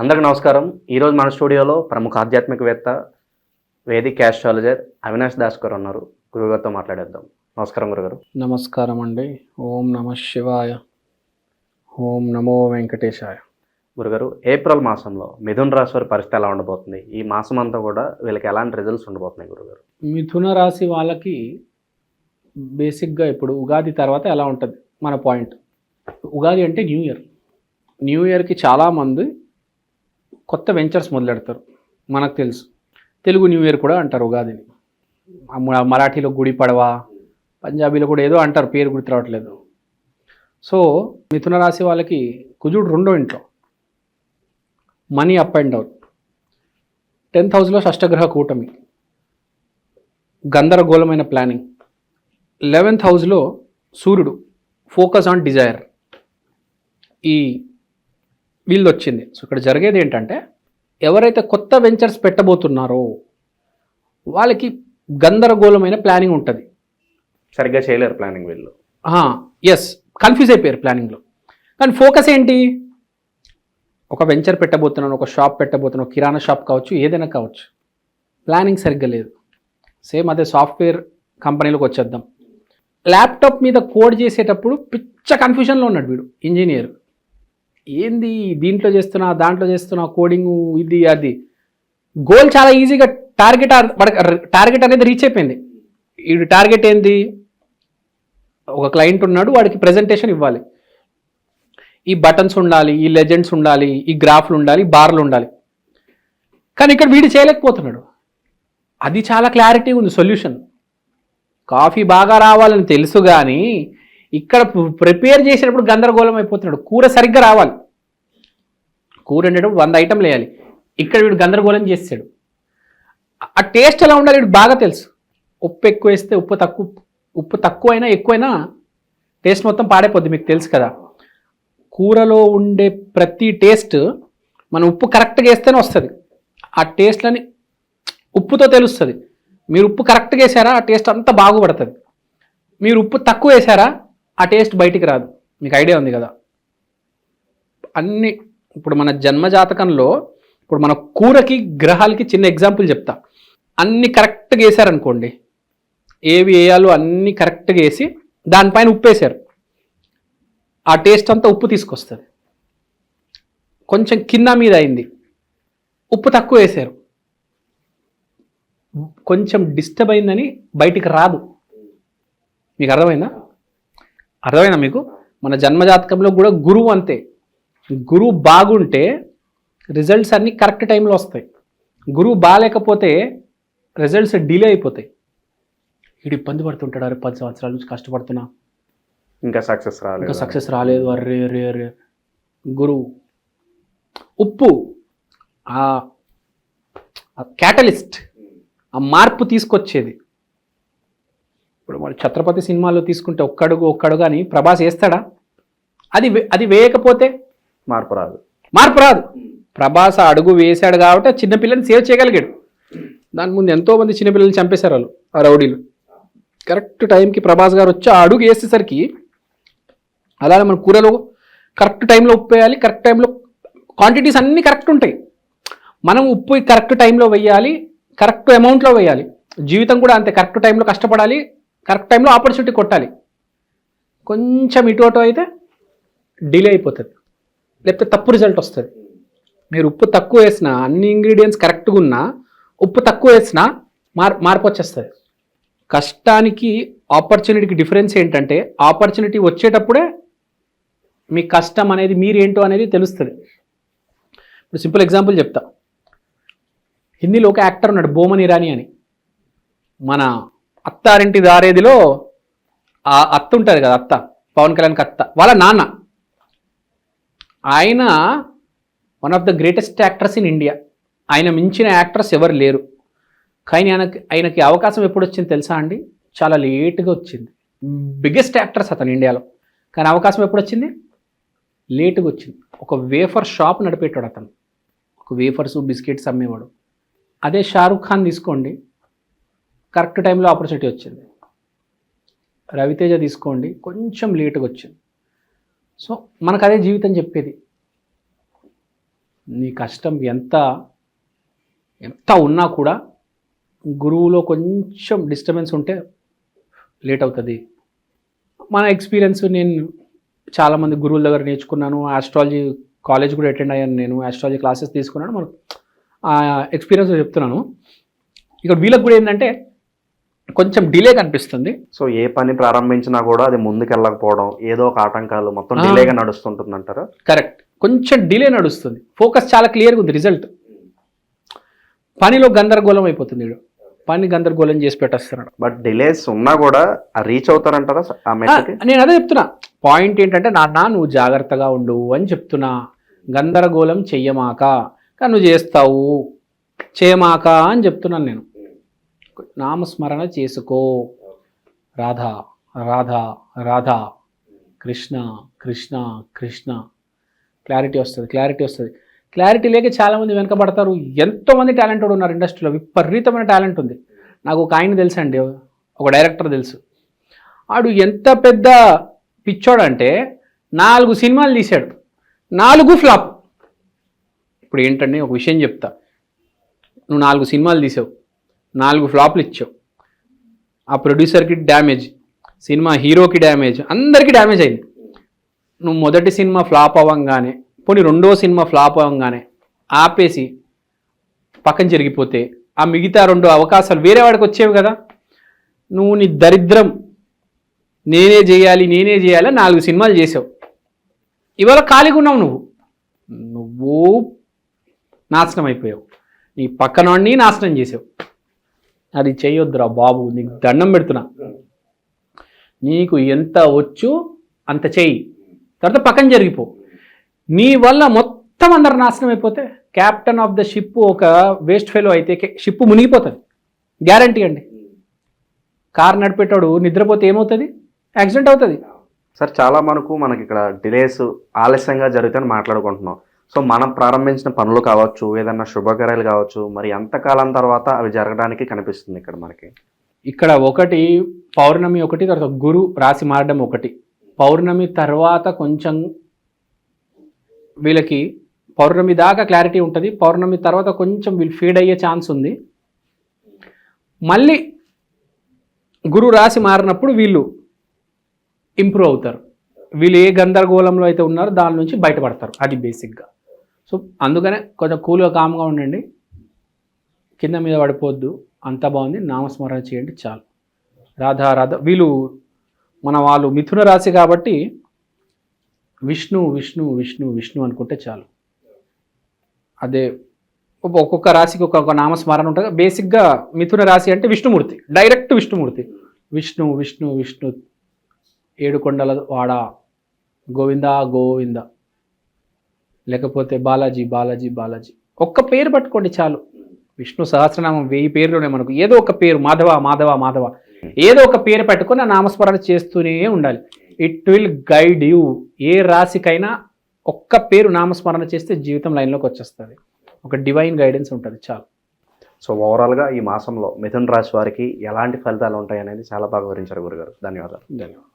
అందరికి నమస్కారం. ఈరోజు మన స్టూడియోలో ప్రముఖ ఆధ్యాత్మికవేత్త వేదిక్ ఆస్ట్రాలజర్ అవినాష్ దాస్ గారు ఉన్నారు. గురుగారితో మాట్లాడేద్దాం. నమస్కారం గురుగారు. నమస్కారం అండి ఓం నమ శివాయ. ఓం నమో వెంకటేశాయ. గురుగారు ఏప్రిల్ మాసంలో మిథున్ రాశి వారి పరిస్థితి ఎలా ఉండబోతుంది? ఈ మాసం అంతా కూడా వీళ్ళకి ఎలాంటి రిజల్ట్స్ ఉండబోతున్నాయి గురుగారు? మిథున రాశి వాళ్ళకి బేసిక్గా ఇప్పుడు ఉగాది తర్వాత ఎలా ఉంటుంది? మన పాయింట్ ఉగాది అంటే న్యూ ఇయర్. న్యూ ఇయర్కి చాలామంది కొత్త వెంచర్స్ మొదలెడతారు. మనకు తెలుసు. తెలుగు న్యూ ఇయర్ కూడా అంటారు ఉగాదిని. మరాఠీలో గుడి పడవ పంజాబీలో కూడా ఏదో అంటారు పేరు గుర్తు రావట్లేదు సో మిథున రాశి వాళ్ళకి కుజుడు రెండో ఇంట్లో. Money up and down. Tenth హౌస్లో షష్టగ్రహ కూటమి. గందరగోళమైన ప్లానింగ్. లెవెన్త్ హౌస్లో సూర్యుడు. Focus on desire. ఈ వీళ్ళు వచ్చింది సో ఇక్కడ జరిగేది ఏంటంటే ఎవరైతే కొత్త వెంచర్స్ పెట్టబోతున్నారో వాళ్ళకి గందరగోళమైన ప్లానింగ్ ఉంటుంది. సరిగ్గా చేయలేరు ప్లానింగ్ వీళ్ళు. ఎస్ కన్ఫ్యూజ్ అయిపోయారు ప్లానింగ్లో. కానీ ఫోకస్ ఏంటి? ఒక వెంచర్ పెట్టబోతున్నాను ఒక షాప్ పెట్టబోతున్నాను కిరాణా షాప్ కావచ్చు ఏదైనా కావచ్చు. ప్లానింగ్ సరిగ్గా లేదు. సేమ్ అదే సాఫ్ట్వేర్ కంపెనీలోకి వచ్చేద్దాం. ల్యాప్టాప్ మీద కోడ్ చేసేటప్పుడు పిచ్చ కన్ఫ్యూజన్లో ఉన్నాడు వీడు ఇంజనీర్. ఏంది దీంట్లో చేస్తున్నా దాంట్లో చేస్తున్నా కోడింగ్ ఇది అది. గోల్ చాలా ఈజీగా టార్గెట్ టార్గెట్ అనేది రీచ్ అయిపోయింది. వీడు టార్గెట్ ఏంది? ఒక క్లయింట్ ఉన్నాడు వాడికి ప్రెజెంటేషన్ ఇవ్వాలి. ఈ బటన్స్ ఉండాలి ఈ లెజెండ్స్ ఉండాలి ఈ గ్రాఫ్లు ఉండాలి బార్లు ఉండాలి. కానీ ఇక్కడ వీడు చేయలేకపోతున్నాడు. అది చాలా క్లారిటీ ఉంది సొల్యూషన్ కాఫీ బాగా రావాలని తెలుసు కానీ ఇక్కడ ప్రిపేర్ చేసేటప్పుడు గందరగోళం అయిపోతున్నాడు. కూర సరిగ్గా రావాలి. కూర వండేటప్పుడు వంద ఐటెంలు వేయాలి. ఇక్కడ వీడు గందరగోళం చేస్తాడు. ఆ టేస్ట్ ఎలా ఉండాలి వీడు బాగా తెలుసు. ఉప్పు ఎక్కువ వేస్తే ఉప్పు తక్కువ ఉప్పు తక్కువైనా ఎక్కువైనా టేస్ట్ మొత్తం పాడైపోద్ది మీకు తెలుసు కదా. కూరలో ఉండే ప్రతి టేస్ట్ మనం ఉప్పు కరెక్ట్గా వేస్తేనే వస్తుంది. ఆ టేస్ట్లని ఉప్పుతో తెలుస్తుంది. మీరు ఉప్పు కరెక్ట్గా వేసారా? ఆ టేస్ట్ అంతా బాగుపడుతుంది. మీరు ఉప్పు తక్కువ వేసారా? ఆ టేస్ట్ బయటికి రాదు. మీకు ఐడియా ఉంది కదా? అన్ని ఇప్పుడు మన జన్మజాతకంలో ఇప్పుడు మన కూరకి గ్రహాలకి చిన్న ఎగ్జాంపుల్ చెప్తా. అన్ని కరెక్ట్గా వేసారనుకోండి ఏవి వేయాలో అన్ని కరెక్ట్గా వేసి దానిపైన ఉప్పు వేసారు ఆ టేస్ట్ అంతా ఉప్పు తీసుకొస్తుంది. కొంచెం కింద మీద అయింది. ఉప్పు తక్కువ వేసారు కొంచెం డిస్టర్బ్ అయిందని బయటికి రాదు. మీకు అర్థమైందా? అర్థమైందా మీకు? మన జన్మజాతకంలో కూడా గురువు అంతే. గురువు బాగుంటే రిజల్ట్స్ అన్నీ కరెక్ట్ టైంలో వస్తాయి. గురువు బాగాలేకపోతే రిజల్ట్స్ డిలే అయిపోతాయి. వీడు ఇబ్బంది పడుతుంటాడు అరే పది సంవత్సరాల నుంచి కష్టపడుతున్నా. ఇంకా సక్సెస్ ఇంకా రాలేదు సక్సెస్ రాలేదు అర్రే అరే అరే గురువు ఉప్పు ఆ క్యాటలిస్ట్ ఆ మార్పు తీసుకొచ్చేది. ఇప్పుడు మరి ఛత్రపతి సినిమాలో తీసుకుంటే ఒక్కడుగు ఒక్కడుగు అని ప్రభాస్ వేస్తాడా? అది వే- అది వేయకపోతే? మార్పు రాదు. మార్పు రాదు. ప్రభాస్ అడుగు వేశాడు కాబట్టి ఆ చిన్నపిల్లని సేవ్ చేయగలిగాడు. దాని ముందు ఎంతో మంది చిన్నపిల్లల్ని చంపేశారు వాళ్ళు ఆ రౌడీలు. కరెక్ట్ టైంకి ప్రభాస్ గారు వచ్చి ఆ అడుగు వేసేసరికి అలానే మన కూరలో కరెక్ట్ టైంలో ఉప్పు వేయాలి కరెక్ట్ టైంలో క్వాంటిటీస్ అన్నీ కరెక్ట్ ఉంటాయి. మనం ఉప్పు కరెక్ట్ టైంలో వేయాలి కరెక్ట్ అమౌంట్లో వేయాలి. జీవితం కూడా అంతే కరెక్ట్ టైంలో కష్టపడాలి కరెక్ట్ టైంలో ఆపర్చునిటీ కొట్టాలి. కొంచెం ఇటు అటు అయితే డిలే అయిపోతుంది. లేకపోతే తప్పు రిజల్ట్ వస్తుంది. మీరు ఉప్పు తక్కువ వేసినా అన్ని ఇంగ్రీడియంట్స్ కరెక్ట్గా ఉన్నా ఉప్పు తక్కువ వేసినా మార్ మార్పు వచ్చేస్తుంది. కష్టానికి ఆపర్చునిటీకి డిఫరెన్స్ ఏంటంటే ఆపర్చునిటీ వచ్చేటప్పుడే మీ కష్టం అనేది మీరేంటో అనేది తెలుస్తుంది. ఇప్పుడు సింపుల్ ఎగ్జాంపుల్ చెప్తా. హిందీలో ఒక యాక్టర్ ఉన్నాడు బోమన్ ఇరానీ అని. మన అత్తారింటి దారేదిలో ఆ అత్త ఉంటుంది కదా అత్త పవన్ కళ్యాణ్కి అత్త వాళ్ళ నాన్న. ఆయన one of the greatest actors in India ఆయన మించిన యాక్టర్స్ ఎవరు లేరు. కానీ ఆయనకి ఆయనకి అవకాశం ఎప్పుడు వచ్చింది తెలుసా అండి? చాలా లేటుగా వచ్చింది. బిగ్గెస్ట్ యాక్టర్స్ అతను ఇండియాలో కానీ అవకాశం ఎప్పుడు వచ్చింది? లేటుగా వచ్చింది. ఒక వేఫర్ షాప్ నడిపేటాడు అతను. ఒక వేఫర్స్ బిస్కెట్స్ అమ్మేవాడు. అదే షారుఖ్ ఖాన్ తీసుకోండి. కరెక్ట్ టైంలో ఆపర్చునిటీ వచ్చింది. రవితేజ తీసుకోండి కొంచెం లేటుగా వచ్చింది. సో మనకు అదే జీవితం చెప్పేది. నీ కష్టం ఎంత ఎంత ఉన్నా కూడా గురువులో కొంచెం డిస్టర్బెన్స్ ఉంటే లేట్ అవుతుంది. మన ఎక్స్పీరియన్స్ నేను చాలామంది గురువుల దగ్గర నేర్చుకున్నాను. ఆస్ట్రాలజీ కాలేజ్ కూడా అటెండ్ అయ్యాను నేను. ఆస్ట్రాలజీ క్లాసెస్ తీసుకున్నాను. మనకు ఆ ఎక్స్పీరియన్స్ చెప్తున్నాను. ఇక్కడ వీళ్ళకి కూడా ఏంటంటే కొంచెం డిలే కనిపిస్తుంది. సో ఏ పని ప్రారంభించినా కూడా అది ముందుకు వెళ్ళకపోవడం ఏదో ఒక ఆటంకాలు మొత్తం. డిలేగా నడుస్తుంటుంది అంటారా కరెక్ట్. కొంచెం డిలే నడుస్తుంది. ఫోకస్ చాలా క్లియర్గా ఉంది రిజల్ట్. పనిలో గందరగోళం అయిపోతుంది వీడు పని గందరగోళం చేసి పెట్టేస్తున్నాడు. బట్ డిలేస్ ఉన్నా కూడా రీచ్ అవుతారంటారా నేను అదే చెప్తున్నా. పాయింట్ ఏంటంటే నాన్న నువ్వు జాగ్రత్తగా ఉండు అని చెప్తున్నా. గందరగోళం చెయ్యమాక. కానీ నువ్వు చేస్తావు చేయమాక అని చెప్తున్నాను నేను. నామస్మరణ చేసుకో. రాధా రాధా రాధా కృష్ణ కృష్ణ కృష్ణ. క్లారిటీ వస్తుంది క్లారిటీ వస్తుంది. క్లారిటీ లేక చాలామంది వెనకబడతారు. ఎంతోమంది టాలెంటెడ్ ఉన్నారు ఇండస్ట్రీలో విపరీతమైన టాలెంట్ ఉంది. నాకు ఒక ఆయన తెలుసు అండి. ఒక డైరెక్టర్ తెలుసు. ఆడు ఎంత పెద్ద పిచ్చోడంటే నాలుగు సినిమాలు తీశాడు. నాలుగు ఫ్లాప్. ఇప్పుడు ఏంటంటే ఒక విషయం చెప్తా. నువ్వు నాలుగు సినిమాలు తీసావు. నాలుగు ఫ్లాప్లు ఇచ్చావు. ఆ ప్రొడ్యూసర్కి డ్యామేజ్ సినిమా హీరోకి డ్యామేజ్ అందరికీ డ్యామేజ్ అయింది. నువ్వు మొదటి సినిమా ఫ్లాప్ అవ్వంగానే పోనీ రెండో సినిమా ఫ్లాప్ అవ్వంగానే ఆపేసి పక్కన జరిగిపోతే ఆ మిగతా రెండు అవకాశాలు వేరే వాడికి వచ్చేవి కదా. నువ్వు నీ దరిద్రం నేనే చేయాలి నేనే చేయాలి నాలుగు సినిమాలు చేసావు. ఇవాళ ఖాళీగా ఉన్నావు నువ్వు. నువ్వు నాశనం అయిపోయావు. నీ పక్కనోడిని నాశనం చేసావు. అది చేయొద్దురా బాబు నీకు దండం పెడుతున్నా. నీకు ఎంత వచ్చు అంత చెయ్యి. తర్వాత పక్కన జరిగిపో. నీ వల్ల మొత్తం అందరు నాశనం అయిపోతే క్యాప్టెన్ ఆఫ్ ద షిప్ ఒక వేస్ట్ ఫెలో అయితే షిప్ మునిగిపోతుంది. గ్యారంటీ అండి. కార్ నడిపేటాడు నిద్రపోతే ఏమవుతుంది? యాక్సిడెంట్ అవుతుంది. సార్ చాలా మనకు మనకి ఇక్కడ డిలేస్ ఆలస్యంగా జరుగుతాయని మాట్లాడుకుంటున్నాం. సో మనం ప్రారంభించిన పనులు కావచ్చు ఏదన్నా శుభకార్యాలు కావచ్చు మరి ఎంతకాలం తర్వాత అవి జరగడానికి కనిపిస్తుంది ఇక్కడ మనకి. ఇక్కడ ఒకటి పౌర్ణమి ఒకటి తర్వాత గురు రాశి మారడం ఒకటి. పౌర్ణమి తర్వాత కొంచెం వీళ్ళకి పౌర్ణమి దాకా క్లారిటీ ఉంటుంది. పౌర్ణమి తర్వాత కొంచెం వీళ్ళు ఫీడ్ అయ్యే ఛాన్స్ ఉంది. మళ్ళీ గురు రాశి మారినప్పుడు వీళ్ళు ఇంప్రూవ్ అవుతారు. వీళ్ళు ఏ గందరగోళంలో అయితే ఉన్నారో దాని నుంచి బయటపడతారు. అది బేసిక్గా సో అందుకనే కొంచెం కూల్గా కామ్గా ఉండండి. కింద మీద పడిపోద్దు. అంత బాగుంది. నామస్మరణ చేయండి చాలు. రాధా రాధ. వీళ్ళు మన వాళ్ళు మిథున రాశి కాబట్టి విష్ణు విష్ణు విష్ణు విష్ణు అనుకుంటే చాలు. అదే ఒక్కొక్క- ఒక్కొక్క రాశికి ఒక్కొక్క నామస్మరణ ఉంటుంది. బేసిక్గా మిథున రాశి అంటే విష్ణుమూర్తి. డైరెక్ట్ విష్ణుమూర్తి. విష్ణు విష్ణు విష్ణు. ఏడుకొండల వాడ. గోవింద గోవింద. లేకపోతే బాలాజీ బాలాజీ బాలాజీ. ఒక్క పేరు పట్టుకోండి చాలు. విష్ణు సహస్రనామం వెయ్యి పేర్లునే మనకు ఏదో ఒక పేరు మాధవ మాధవ మాధవ. ఏదో ఒక పేరు పెట్టుకొని నామస్మరణ చేస్తూనే ఉండాలి. ఇట్ విల్ గైడ్ యూ ఏ రాశికైనా ఒక్క పేరు నామస్మరణ చేస్తే జీవితం లైన్లోకి వచ్చేస్తుంది. ఒక డివైన్ గైడెన్స్ ఉంటుంది చాలు. సో ఓవరాల్గా ఈ మాసంలో మిథున్ రాశి వారికి ఎలాంటి ఫలితాలు ఉంటాయి అనేది చాలా బాగా వివరించారు గురుగారు. ధన్యవాదాలు. ధన్యవాదాలు.